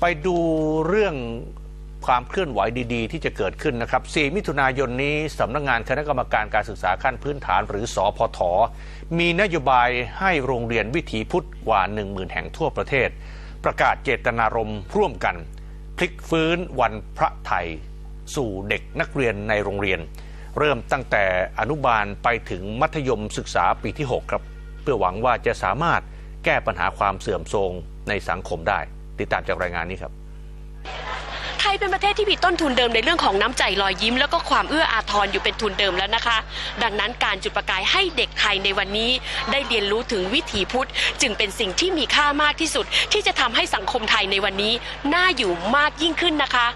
ไปดูเรื่องความเคลื่อนไหวดีๆ ที่จะเกิดขึ้นนะครับ 4 มิถุนายนนี้สำนักงงานคณะกรรมการการศึกษาขั้นพื้นฐานหรือสอพท มีนโยบายให้โรงเรียนวิถีพุทธกว่า 10,000 แห่งทั่วประเทศ ประกาศเจตนารมณ์ร่วมกัน พลิกฟื้นวันพระไทย สู่เด็กนักเรียนในโรงเรียน เริ่มตั้งแต่อนุบาลไปถึงมัธยมศึกษาปีที่ 6 ครับ เพื่อหวังว่าจะสามารถแก้ปัญหาความเสื่อมโทรมในสังคมได้ ติดตามจากรายงานนี้ครับไทยเป็นประเทศที่มีต้นทุนเดิมในเรื่องของน้ำใจรอยยิ้ม แล้วก็ความเอื้ออาทรอยู่เป็นทุนเดิมแล้วนะคะ ดังนั้นการจุดประกายให้เด็กไทยในวันนี้ ได้เรียนรู้ถึงวิถีพุทธ จึงเป็นสิ่งที่มีค่ามากที่สุด ที่จะทำให้สังคมไทยในวันนี้น่าอยู่มากยิ่งขึ้นนะคะ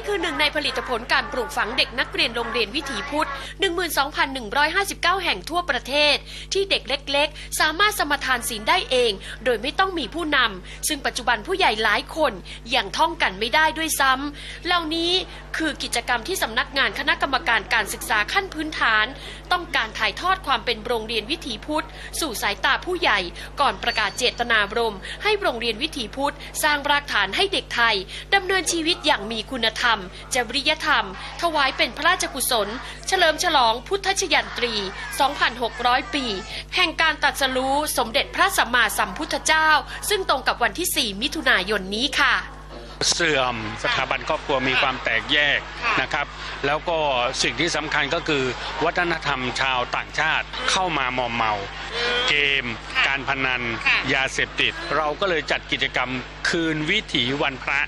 นี่คือหนึ่งในผลิตผลการปลูกฝังเด็กนักเรียนโรงเรียนวิถีพุทธ 12,159 แห่งทั่วประเทศ ที่เด็กเล็กๆ สามารถสมทานศีลได้เอง โดยไม่ต้องมีผู้นำ ซึ่งปัจจุบันผู้ใหญ่หลายคนยังท่องกันไม่ได้ด้วยซ้ำเหล่านี้คือกิจกรรมที่สำนักงานคณะกรรมการการศึกษาขั้นพื้นฐาน ต้องการถ่ายทอดความเป็นโรงเรียนวิถีพุทธ สู่สายตาผู้ใหญ่ ก่อนประกาศเจตนารมณ์ให้โรงเรียนวิถีพุทธ สร้างรากฐานให้เด็กไทยดำเนินชีวิตอย่างมีคุณธรรมจริยธรรม ถวายเป็นพระราชกุศล เฉลิมฉลองพุทธชยันตรี 2,600 ปี แห่งการตรัสรู้สมเด็จพระสัมมาสัมพุทธเจ้า ซึ่งตรงกับวันที่ 4 มิถุนายนนี้ค่ะเสื่อมสถาบันครอบครัวมีความแตกแยกนะครับ แล้วก็สิ่งที่สำคัญก็คือวัฒนธรรมชาวต่างชาติเข้ามามอมเมา เกม การพนัน ยาเสพติด เราก็เลยจัดกิจกรรมคืนวิถีวันพระ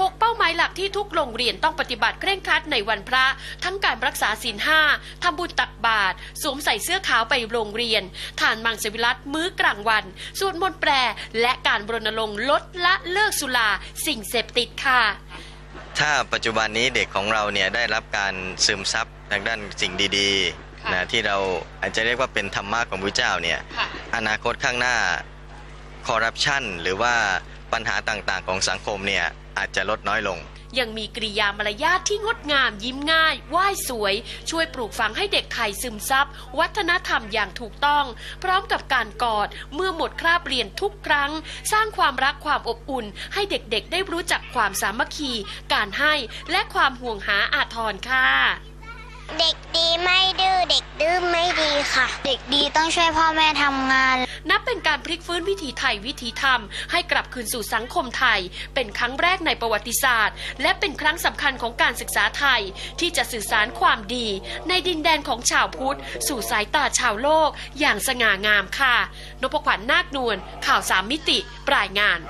หกเป้าหมายหลักที่ทุกโรงเรียนต้องปฏิบัติเคร่งครัดในวันพระ ทั้งการรักษาศีลห้าทำบุญตักบาตรสวมใส่เสื้อขาวไปโรงเรียน ทานมังสวิรัตมื้อกลางวัน สวดมนต์แปร และการรณรงค์ลดละเลิกสุราสิ่งเสพติดค่ะ ถ้าปัจจุบันนี้เด็กของเราเนี่ยได้รับการซึมซับทางด้านสิ่งดีค่ะๆนะที่เราอาจจะเรียกว่าเป็นธรรมะของพระเจ้าเนี่ยค่ะอนาคตข้างหน้าคอร์รัปชันหรือว่าปัญหาต่างๆของสังคมเนี่ย อาจจะลดน้อยลง ยังมีกริยามารยาทที่งดงามยิ้มง่ายไหว้สวย ช่วยปลูกฝังให้เด็กไทยซึมซับ วัฒนธรรมอย่างถูกต้อง พร้อมกับการกอดเมื่อหมดคราบเรียนทุกครั้ง สร้างความรักความอบอุ่น ให้เด็กๆ ได้รู้จักความสามัคคี การให้และความห่วงหาอาทรค่ะ ค่ะ เด็กดีต้องช่วยพ่อแม่ทำงาน นับเป็นการพลิกฟื้นวิถีไทยวิถีธรรม ให้กลับคืนสู่สังคมไทย เป็นครั้งแรกในประวัติศาสตร์ และเป็นครั้งสำคัญของการศึกษาไทย ที่จะสื่อสารความดี ในดินแดนของชาวพุทธ สู่สายตาชาวโลก อย่างสง่างามค่ะนพขวัญนาคนวลข่าวสามมิติปลายงาน